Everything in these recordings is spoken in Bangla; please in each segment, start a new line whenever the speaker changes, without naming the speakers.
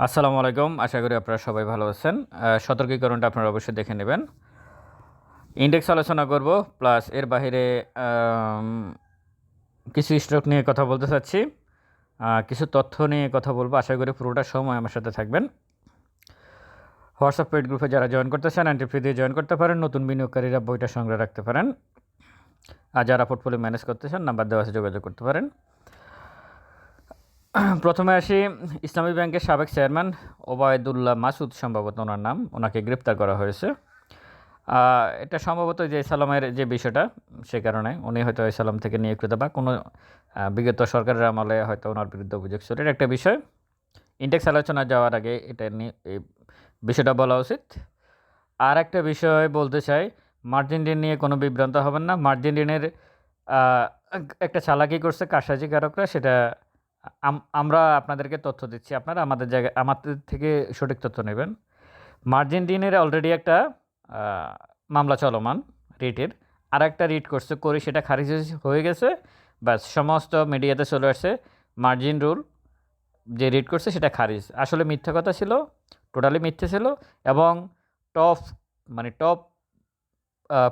আসসালামু আলাইকুম। আশা করি আপনারা সবাই ভালো আছেন। সতর্কীকরণটা আপনারা অবশ্যই দেখে নেবেন। ইন্ডেক্স আলোচনা করব, প্লাস এর বাইরে কিছু স্টক নিয়ে কথা বলতে চাচ্ছি। কিছু তথ্য নিয়ে কথা বলব। আশা করি পুরোটা সময় আমার সাথে থাকবেন। হোয়াটসঅ্যাপ পেড গ্রুপে যারা জয়েন করতে চান, অ্যান্টি ফ্রি দিয়ে জয়েন করতে পারেন। নতুন বিনিয়োগকারীরা বইটা সংগ্রহ রাখতে পারেন। আর যারা পোর্টফোলিও ম্যানেজ করতে চান, নাম্বার দেওয়া আছে, যোগাযোগ করতে পারেন। প্রথমে আসি, ইসলামী ব্যাংকের সাবেক চেয়ারম্যান ওবায়দুল্লাহ মাসুদ সম্ভবত ওনার নাম, ওনাকে গ্রেপ্তার করা হয়েছে। এটা সম্ভবত যে সালামের যে বিষয়টা, সে কারণে উনি হয়তো সালাম থেকে নিয়োগকৃত বা কোনো বিগত সরকারের আমলে হয়তো ওনার বিরুদ্ধে অভিযোগ ছিল। এটা একটা বিষয়, ইন্ডেক্স আলোচনা যাওয়ার আগে এটা নিয়ে এই বিষয়টা বলা উচিত। আর একটা বিষয় বলতে চাই, মার্জিন ঋণ নিয়ে কোনো বিভ্রান্ত হবেন না। মার্জিন ঋণের একটা চালাকি করছে কারসাজিকারকরা, সেটা আমরা আপনাদেরকে তথ্য দিচ্ছি আপনারা আমাদের জায়গায় আমাদের থেকে সঠিক তথ্য নেবেন। মার্জিন ঋণের অলরেডি একটা মামলা চলমান রিটের। আর একটা রিট করছে, করে সেটা খারিজ হয়ে গেছে। ব্যাস, সমস্ত মিডিয়াতে চলে আসছে মার্জিন রুল। যে রিট করছে সেটা খারিজ। আসলে মিথ্যা কথা ছিল টোটালি মিথ্যে ছিল এবং টপ মানে টপ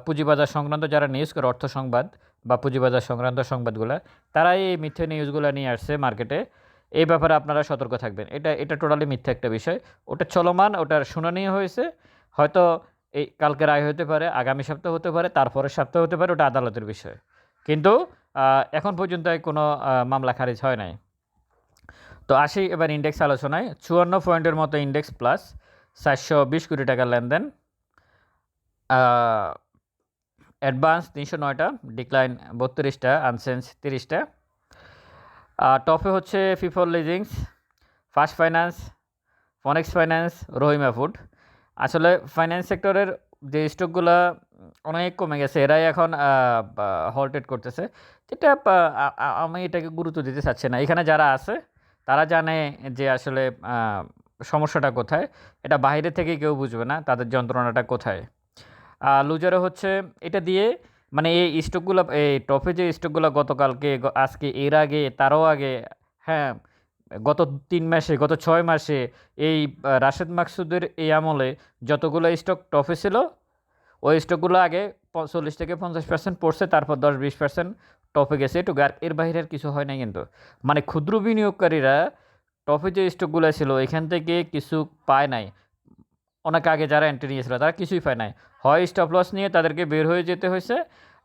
পুঁজিবাজার সংক্রান্ত যারা নিউজ করে, অর্থ সংবাদ বা পুঁজিবাজার সংক্রান্ত সংবাদগুলো, তারাই এই মিথ্যে নিউজগুলো নিয়ে আসছে মার্কেটে এই ব্যাপারে আপনারা সতর্ক থাকবেন। এটা এটা টোটালি মিথ্যা একটা বিষয়। ওটা চলমান, ওটার শুনানি হয়েছে। হয়তো এই কালকে রায় হতে পারে, আগামী সপ্তাহ হতে পারে, তারপরের সপ্তাহ হতে পারে, ওটা আদালতের বিষয়। কিন্তু এখন পর্যন্ত কোনো মামলা খারিজ হয় নাই। তো আসি এবার ইন্ডেক্স আলোচনায়। চুয়ান্ন পয়েন্টের মতো ইন্ডেক্স প্লাস চারশো বিশ কোটি টাকার লেনদেন। অ্যাডভান্স তিনশো নয়টা, ডিক্লাইন বত্রিশটা, আনসেন্স তিরিশটা। টপে হচ্ছে ফিফল leasings, first finance, Phoenix finance, Rahima food. আসলে ফাইন্যান্স সেক্টরের যে স্টকগুলো অনেক কমে গেছে, এরাই এখন হল্টেড করতেছে। যেটা আমি এটাকে গুরুত্ব দিতে চাচ্ছি না। এখানে যারা আছে, তারা জানে যে আসলে সমস্যাটা কোথায়। এটা বাইরে থেকে কেউ বুঝবে না, তাদের যন্ত্রণাটা কোথায়। লুজারে হচ্ছে এটা দিয়ে মানে এই স্টকগুলো, এই টপে যে স্টকগুলো গতকালকে আজকে এর আগে, তারও আগে হ্যাঁ গত তিন মাসে, গত ছয় মাসে এই রাশেদ মাকসুদের এই আমলে যতগুলো স্টক টপে ছিল, ওই স্টকগুলো আগে চল্লিশ থেকে পঞ্চাশ পার্সেন্ট পড়ছে, তারপর দশ বিশ পার্সেন্ট টপে গেছে একটু আর এর বাইরে আর কিছু হয় না কিন্তু। মানে ক্ষুদ্র বিনিয়োগকারীরা টপে যে স্টকগুলো ছিল, এখান থেকে কিছু পায় নাই। অনেক আগে যারা এন্ট্রি নিয়েছিল, তারা কিছুই পায় নাই। হয় স্টপ লস নিয়ে তাদেরকে বের হয়ে যেতে হয়েছে,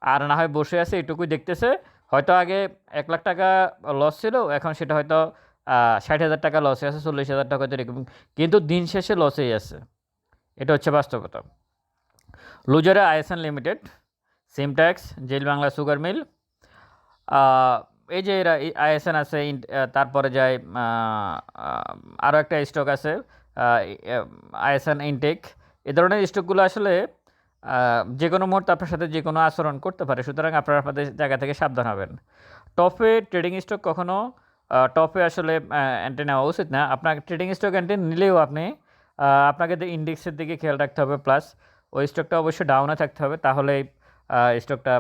আর না হয় বসে আছে, এটুকুই দেখতেছে। হয়তো আগে এক লাখ টাকা লস ছিল, এখন সেটা হয়তো ষাট হাজার টাকা লসে আছে, চল্লিশ হাজার টাকা হয়তো এরকম। কিন্তু দিন শেষে লসেই আছে। এটা হচ্ছে বাস্তবতা। লুজারে ISN limited, সিমট্যাক্স, jail Bangla sugar mill এই যে এরা আইএসএন আছে তারপরে যায় আরও একটা স্টক আছে আইএসএন, ইনটেক। এ ধরনের স্টকগুলো আসলে যে কোনো মুহূর্তে আপনার সাথে যে কোনো আচরণ করতে পারে। সুতরাং আপনারা আপনাদের জায়গা থেকে সাবধান হবেন। টপে ট্রেডিং স্টক কখনও টপে আসলে অ্যান্টি নেওয়া উচিত না। আপনার ট্রেডিং স্টক অ্যান্টি নিলেও আপনি আপনাকে ইন্ডেক্সের দিকে খেয়াল রাখতে হবে, প্লাস ওই স্টকটা অবশ্যই ডাউনে থাকতে হবে। তাহলে স্টকটা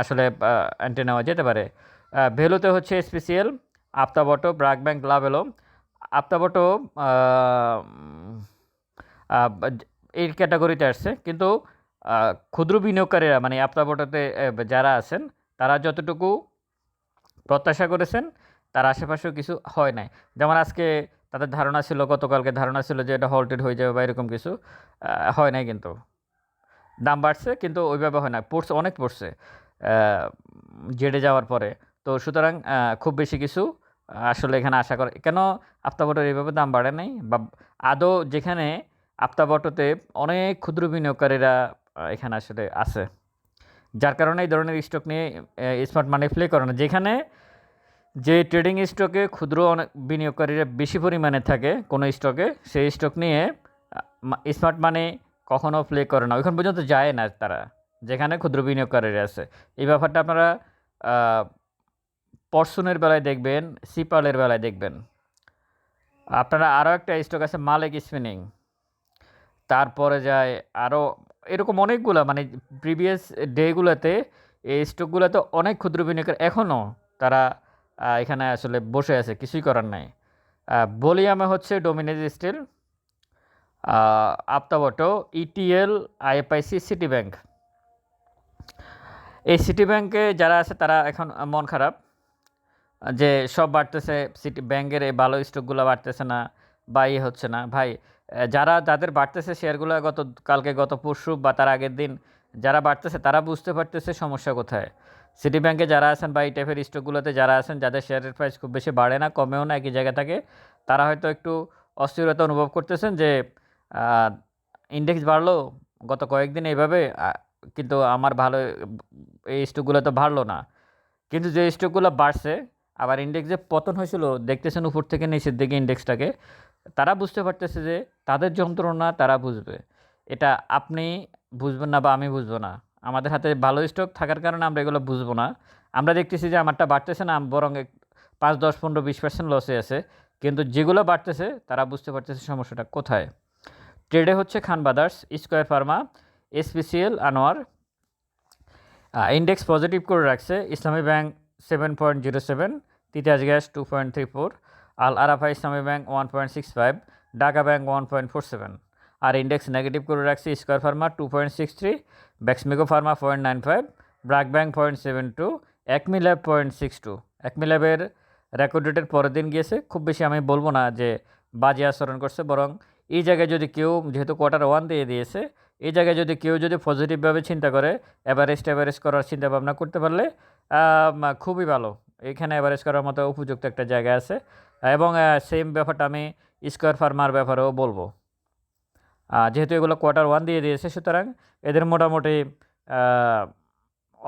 আসলে অ্যান্টি নেওয়া যেতে পারে। ভ্যালুতে হচ্ছে স্পেশিয়াল আফতাবটো ব্রাক ব্যাংক, লাভেলো। আফতাবটো এই ক্যাটাগরিতে আসছে। কিন্তু ক্ষুদ্র বিনিয়োগকারীরা মানে আফতাবটোতে যারা আছেন, তারা যতটুকু প্রত্যাশা করেছেন, তার আশেপাশেও কিছু হয় নাই। যেমন আজকে তাদের ধারণা ছিল, গতকালকে ধারণা ছিল যে এটা হল্টেড হয়ে যাবে বা এরকম কিছু হয় নাই কিন্তু। দাম বাড়ছে, কিন্তু ওইভাবে হয় না। পড়ছে, অনেক পড়ছে। জেডে যাওয়ার পরে। তো সুতরাং খুব বেশি কিছু আসলে এখানে আশা করে কেন আফতাবটোর এইভাবে দাম বাড়ে নাই? বা আদৌ যেখানে আফতাবটোতে অনেক ক্ষুদ্র বিনিয়োগকারীরা এখানে আসলে আছে। যার কারণে এই ধরনের স্টক নিয়ে স্মার্ট মানি প্লে করে না। যেখানে যে ট্রেডিং স্টকে ক্ষুদ্র অনেক বিনিয়োগকারীরা বেশি পরিমাণে থাকে, কোনো স্টকে সেই স্টক নিয়ে স্মার্ট মানি কখনও প্লে করে না। ওইখান পর্যন্ত যায় না তারা। যেখানে ক্ষুদ্র বিনিয়োগকারীরা আছে। এই ব্যাপারটা আপনারা পরশুনের বেলায় দেখবেন, সিপালের বেলায় দেখবেন। আপনারা আরও একটা স্টক আছে, মালিক স্পিনিং তারপরে যায় আরও, এরকম অনেকগুলো মানে প্রিভিয়াস ডেগুলোতে এই স্টকগুলোতে অনেক ক্ষুদ্র বিনিয়োগের এখনও তারা এখানে আসলে বসে আছে, কিছুই করার নাই। ভলিউমে হচ্ছে ডোমিনেজ স্টিল আপ্তাবটো ইটিএল আইএফআইসি সিটি ব্যাংক এই সিটি ব্যাংকে যারা আছে, তারা এখন মন খারাপ। যে সব বাড়তেছে সিটি ব্যাংকের এই ভালো স্টকগুলো বাড়তেছে না, বা ইয়ে হচ্ছে না। ভাই যারা, যাদের বাড়তেছে শেয়ারগুলো গত, কালকে গত পরশু বা তার আগের দিন, যারা বাড়তেছে, তারা বুঝতে পারতেছে সমস্যা কোথায়। সিটি ব্যাংকে যারা আছেন বা এই টাইপের স্টকগুলোতে যারা আছেন, যাদের শেয়ারের প্রাইস খুব বেশি বাড়ে না, কমেও না, একই জায়গা থাকে, তারা হয়তো একটু অস্থিরতা অনুভব করতেছেন যে ইন্ডেক্স বাড়লো, গত কয়েকদিন এইভাবে কিন্তু আমার ভালো, এই স্টকগুলো তো বাড়লো না। কিন্তু যে স্টকগুলো বাড়ছে, আবার ইন্ডেক্স যে পতন হয়েছিল, দেখতেছেন উপর থেকে নিচের দিকে ইন্ডেক্সটাকে তারা বুঝতে পারতেছে যে তাদের যন্ত্রণা তারা বুঝবে। এটা আপনি বুঝবেন না বা আমি বুঝব না। আমাদের হাতে ভালো স্টক থাকার কারণে আমরা এগুলো বুঝব না। আমরা দেখতেছি যে আমারটা বাড়তেছে না, বরং পাঁচ, দশ, পনেরো, বিশ পার্সেন্ট লসে আছে। কিন্তু যেগুলো বাড়তেছে, তারা বুঝতে পারতেছে সমস্যাটা কোথায়। ট্রেডে হচ্ছে Khan brothers square pharma SPCL Anwar index positive করে রাখছে, Islami bank seven point zero seven Titas gas two point three four Al Arafah Islami bank one point six five Dhaka bank one point four seven আর ইন্ডেক্স নেগেটিভ করে রাখছে square pharma two point six three Beximco pharma point nine five BRAC bank point seven two Acme lab point six two Acme ল্যাবের রেকর্ড ডেটের পরের দিন গিয়েছে, খুব বেশি আমি বলব না যে বাজে আচরণ করছে, বরং এই জায়গায় যদি কেউ যেহেতু কোয়ার্টার ওয়ান দিয়ে দিয়েছে এই জায়গায় যদি কেউ যদি পজিটিভভাবে চিন্তা করে অ্যাভারেজ অ্যাভারেজ করার চিন্তা ভাবনা করতে পারলে খুবই ভালো। এখানে অ্যাভারেজ করার মতো উপযুক্ত একটা জায়গা আছে। এবং সেম ব্যাপারটা আমি স্কোয়ার ফার্মার ব্যাপারেও বলব। যেহেতু এগুলো কোয়ার্টার ওয়ান দিয়ে দিয়েছে, সুতরাং এদের মোটামুটি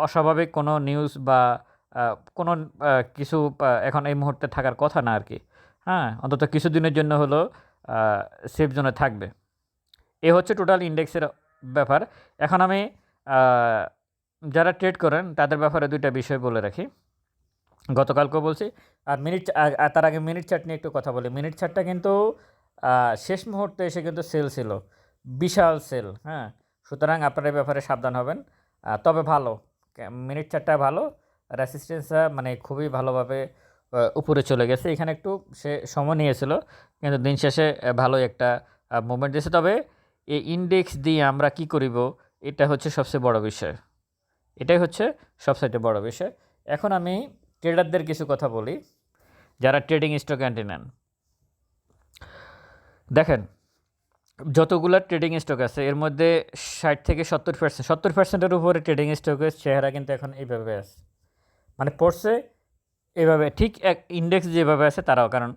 অস্বাভাবিক কোনো নিউজ বা কোনো কিছু এখন এই মুহূর্তে থাকার কথা না আর কি। হ্যাঁ অন্তত কিছুদিনের জন্য হলো সেফ জোনে থাকবে। এ হচ্ছে টোটাল ইন্ডেক্সের ব্যাপার। এখন আমি যারা ট্রেড করেন, তাদের ব্যাপারে দুইটা বিষয় বলে রাখি। গতকালকেও বলছি, আর মিনিট তার আগে মিনিট চার্ট নিয়ে একটু কথা বলি। মিনিট চার্টটা কিন্তু শেষ মুহূর্তে এসে কিন্তু সেল ছিল। বিশাল সেল হ্যাঁ? সুতরাং আপনারা ব্যাপারে সাবধান হবেন। তবে ভালো। মিনিট চারটা ভালো। রেসিস্টেন্সটা মানে খুবই ভালোভাবে উপরে চলে গেছে। এখানে একটু সে সময় নিয়েছিল, কিন্তু দিন শেষে ভালোই একটা মুভমেন্ট দিয়েছে। তবে এই ইন্ডেক্স দিয়ে আমরা কি করিব? এটা হচ্ছে সবচেয়ে বড় বিষয়। এটাই হচ্ছে সবচাইতে বড় বিষয়। এখন আমি ট্রেডারদের কিছু কথা বলি, যারা ট্রেডিং স্টক অ্যান্টি নেন। দেখেন, যতগুলো ট্রেডিং স্টক আছে, এর মধ্যে ষাট থেকে সত্তর পার্সেন্ট সত্তর পার্সেন্টের উপরে ট্রেডিং স্টকের চেহারা কিন্তু এখন এইভাবে আছে। মানে পড়ছে এইভাবে ঠিক এক ইন্ডেক্স যেভাবে আছে তারাও, কারণ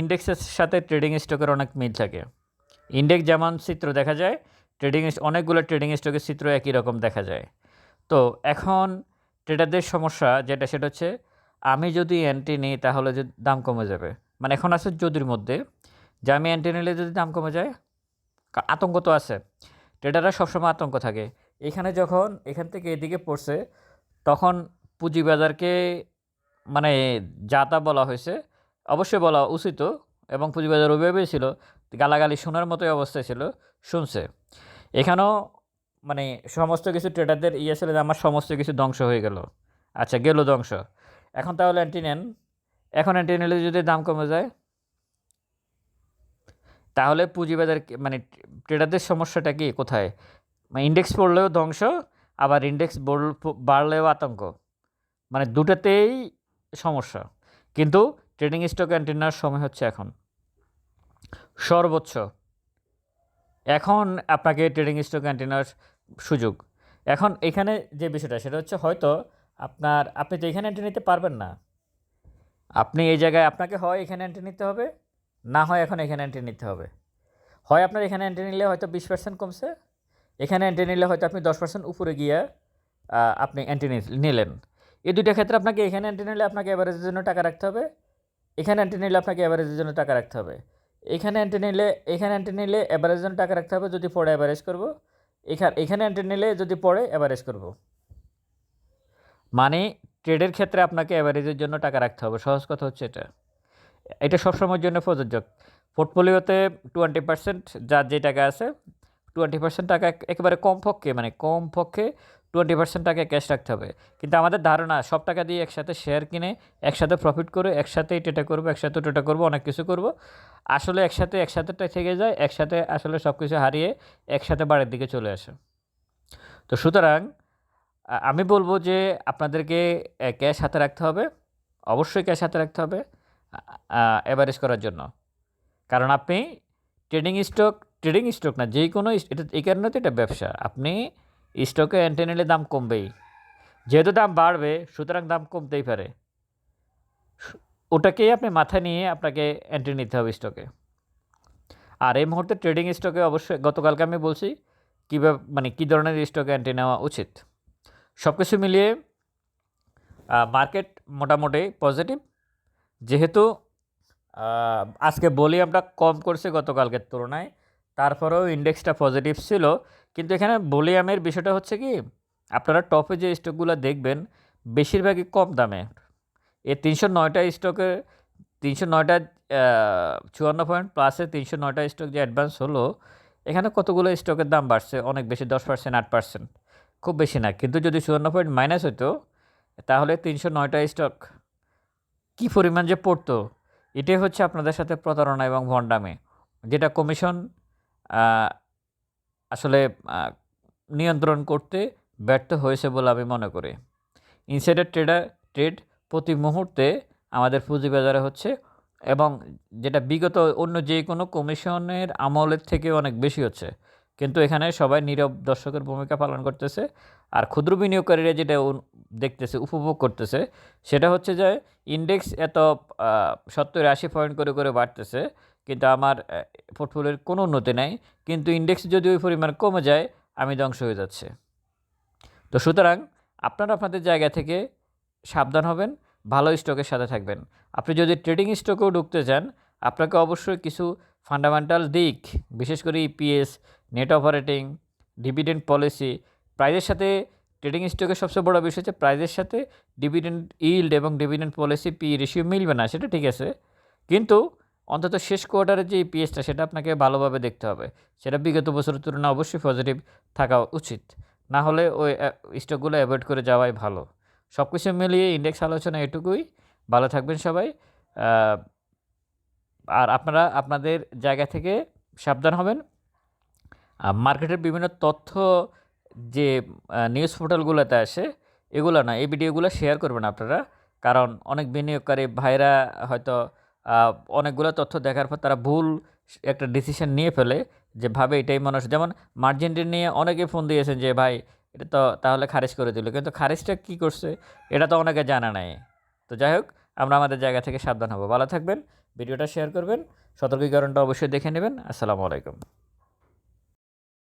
ইন্ডেক্সের সাথে ট্রেডিং স্টকের অনেক মিল থাকে। ইন্ডেক্স যেমন চিত্র দেখা যায় ট্রেডিং অনেকগুলো ট্রেডিং স্টকের চিত্র একই রকম দেখা যায়। তো এখন ট্রেডারদের সমস্যা যেটা, সেটা হচ্ছে আমি যদি অ্যান্টি নিই তাহলে যে দাম কমে যাবে। মানে এখন আছে যদির মধ্যে, যে আমি অ্যান্টি নিলে যদি দাম কমে যায় আতঙ্ক তো আছে। ট্রেডাররা সবসময় আতঙ্ক থাকে। এখানে যখন এখান থেকে এদিকে পড়ছে, তখন পুঁজিবাজারকে মানে যা তা বলা হয়েছে, অবশ্যই বলা উচিত এবং পুঁজিবাজার ওইভাবেই ছিল, গালাগালি শোনার মতোই অবস্থায় ছিল, শুনছে। এখানেও মানে সমস্ত কিছু ট্রেডারদের ইয়ে ছিল যে আমার সমস্ত কিছু ধ্বংস হয়ে গেল। আচ্ছা গেল ধ্বংস। এখন তাহলে অ্যান্টি নেন। এখন অ্যান্টি নিলে যদি দাম কমে যায়? তাহলে পুঁজিবাজার মানে ট্রেডারদের সমস্যাটা কি? কোথায়? মানে ইন্ডেক্স পড়লেও ধ্বংস, আবার ইন্ডেক্স বাড়লেও আতঙ্ক। মানে দুটাতেই সমস্যা। কিন্তু ট্রেডিং স্টক অ্যান্টিনার সময় হচ্ছে এখন। সর্বোচ্চ। এখন আপনাকে ট্রেডিং স্টক অ্যান্টিনার সুযোগ। এখন এখানে যে বিষয়টা, সেটা হচ্ছে হয়তো আপনার, আপনি তো এখানে এন্ট্রি নিতে পারবেন না। আপনি এই জায়গায় আপনাকে হয় এখানে এন্ট্রি নিতে হবে, না হয় এখন এখানে এন্ট্রি নিতে হবে। হয় আপনার এখানে এন্ট্রি নিলে হয়তো বিশ পার্সেন্ট কমছে, এখানে এন্ট্রি নিলে হয়তো আপনি দশ পার্সেন্ট উপরে গিয়ে আপনি এন্ট্রি নিলেন। এই দুইটা ক্ষেত্রে আপনাকে এখানে এন্ট্রি নিলে আপনাকে অ্যাভারেজের জন্য টাকা রাখতে হবে, এখানে এন্ট্রি নিলে আপনাকে অ্যাভারেজের জন্য টাকা রাখতে হবে। এখানে এন্ট্রি নিলে, এখানে এন্ট্রি নিলে অ্যাভারেজের জন্য টাকা রাখতে হবে, যদি পড়ে অ্যাভারেজ করব, এখানে এখানে এন্ট্রি নিলে যদি পড়ে অ্যাভারেজ করব। মানে ট্রেডের ক্ষেত্রে আপনাকে অ্যাভারেজের জন্য টাকা রাখতে হবে, সহজ কথা হচ্ছে এটা। এটা সবসময়ের জন্য প্রযোজ্য। পোর্টফোলিওতে টোয়েন্টি পার্সেন্ট যার যে টাকা আছে টোয়েন্টি পার্সেন্ট টাকা এক- একেবারে কমপক্ষে মানে কমপক্ষে টোয়েন্টি পার্সেন্ট টাকা ক্যাশ রাখতে হবে। কিন্তু আমাদের ধারণা সব টাকা দিয়ে একসাথে শেয়ার কিনে, একসাথে প্রফিট করে, একসাথেই টেটা করব, একসাথে টোটা করব, অনেক কিছু করব। আসলে একসাথে একসাথেটাই থেকে যায়, একসাথে আসলে সব কিছু হারিয়ে একসাথে বাড়ির দিকে চলে আসে। তো সুতরাং আমি বলব যে আপনাদেরকে ক্যাশ হাতে রাখতে হবে। অবশ্যই ক্যাশ হাতে রাখতে হবে অ্যাভারেজ করার জন্য। কারণ আপনি ট্রেডিং স্টক ট্রেডিং স্টক না যেই কোনো এটা, এই কারণে তো এটা ব্যবসা। আপনি স্টকে এন্ট্রি নিলে দাম কমবেই। যেহেতু দাম বাড়বে, সুতরাং দাম কমতেই পারে। ওটাকেই আপনি মাথায় নিয়ে আপনাকে এন্ট্রি নিতে হবে স্টকে। আর এই মুহূর্তে ট্রেডিং স্টকে অবশ্যই, গতকালকে আমি বলছি, কীভাবে মানে কী ধরনের স্টকে এন্ট্রি নেওয়া উচিত। সব কিছু মিলিয়ে মার্কেট মোটামুটি পজিটিভ যেহেতু আজকে বলি আমরা কম করছে গতকালকের তুলনায়, তারপরেও ইন্ডেক্সটা পজিটিভ ছিল। কিন্তু এখানে ভলিউমের বিষয়টা হচ্ছে কি, আপনারা টপে যে স্টকগুলো দেখবেন, বেশিরভাগই কম দামে। এই তিনশো নয়টা স্টকে, তিনশো নয়টা চুয়ান্ন পয়েন্ট প্লাসে তিনশো নয়টা স্টক যে অ্যাডভান্স হলো, এখানে কতগুলো স্টকের দাম বাড়ছে? অনেক বেশি, দশ পার্সেন্ট, আট পার্সেন্ট। খুব বেশি না, কিন্তু যদি চুয়ান্ন পয়েন্ট মাইনাস হতো তাহলে তিনশো নয়টা স্টক কী পরিমাণ যে পড়তো, এটাই হচ্ছে আপনাদের সাথে প্রতারণা এবং ভণ্ডামি, যেটা কমিশন আসলে নিয়ন্ত্রণ করতে ব্যর্থ হয়েছে বলে আমি মনে করি। ইনসাইডার ট্রেডার, ট্রেড প্রতি মুহূর্তে আমাদের পুঁজিবাজারে হচ্ছে এবং যেটা বিগত অন্য যে কোনো কমিশনের আমলের থেকে অনেক বেশি হচ্ছে। কিন্তু এখানে সবাই নীরব দর্শকের ভূমিকা পালন করতেছে। আর ক্ষুদ্র বিনিয়োগকারীরা যেটা দেখতেছে, উপভোগ করতেছে, সেটা হচ্ছে যে ইন্ডেক্স এত সত্তর আশি পয়েন্ট করে করে বাড়তেছে। কিন্তু আমার পোর্টফোলিওর কোনো উন্নতি নাই। কিন্তু ইন্ডেক্স যদি ওই পরিমাণ কমে যায়, আমি ধ্বংস হয়ে যাচ্ছে। তো সুতরাং আপনারা আপনাদের জায়গা থেকে সাবধান হবেন, ভালো স্টকের সাথে থাকবেন। আপনি যদি ট্রেডিং স্টকেও ঢুকতে চান, আপনাকে অবশ্যই কিছু ফান্ডামেন্টাল দিক, বিশেষ করে EPS net operating dividend policy প্রাইজের সাথে ট্রেডিং স্টকের সবচেয়ে বড় বিষয় হচ্ছে প্রাইজের সাথে ডিভিডেন্ড ইল্ড এবং ডিভিডেন্ড পলিসি পি রেশিও মিলবে না, সেটা ঠিক আছে। কিন্তু অন্তত শেষ কোয়ার্টারের যে ইপিএসটা সেটা আপনাকে ভালোভাবে দেখতে হবে। সেটা বিগত বছরের তুলনায় অবশ্যই পজিটিভ থাকা উচিত। না হলে ওই স্টকগুলো অ্যাভয়েড করে যাওয়াই ভালো। সব কিছু মিলিয়ে ইন্ডেক্স আলোচনা এটুকুই। ভালো থাকবেন সবাই। আর আপনারা আপনাদের জায়গা থেকে সাবধান হবেন। মার্কেটের বিভিন্ন তথ্য যে নিউজ পোর্টালগুলোতে আসে, এগুলো না, এই ভিডিওগুলো শেয়ার করবেন আপনারা। কারণ অনেক বিনিয়োগকারী ভাইরা হয়তো অনেকগুলো তথ্য দেখার পর তারা ভুল একটা ডিসিশন নিয়ে ফেলে যে ভাবে এটাই মানুষ যেমন মার্জিনটি নিয়ে অনেকে ফোন দিয়েছেন যে, ভাই, এটা তো তাহলে খারিজ করে দিল। কিন্তু খারিজটা কী করছে, এটা তো অনেকে জানা নাই। তো যাই হোক, আমরা আমাদের জায়গা থেকে সাবধান হব। ভালো থাকবেন, ভিডিওটা শেয়ার করবেন, সতর্কীকরণটা অবশ্যই দেখে নেবেন। আসসালামু আলাইকুম।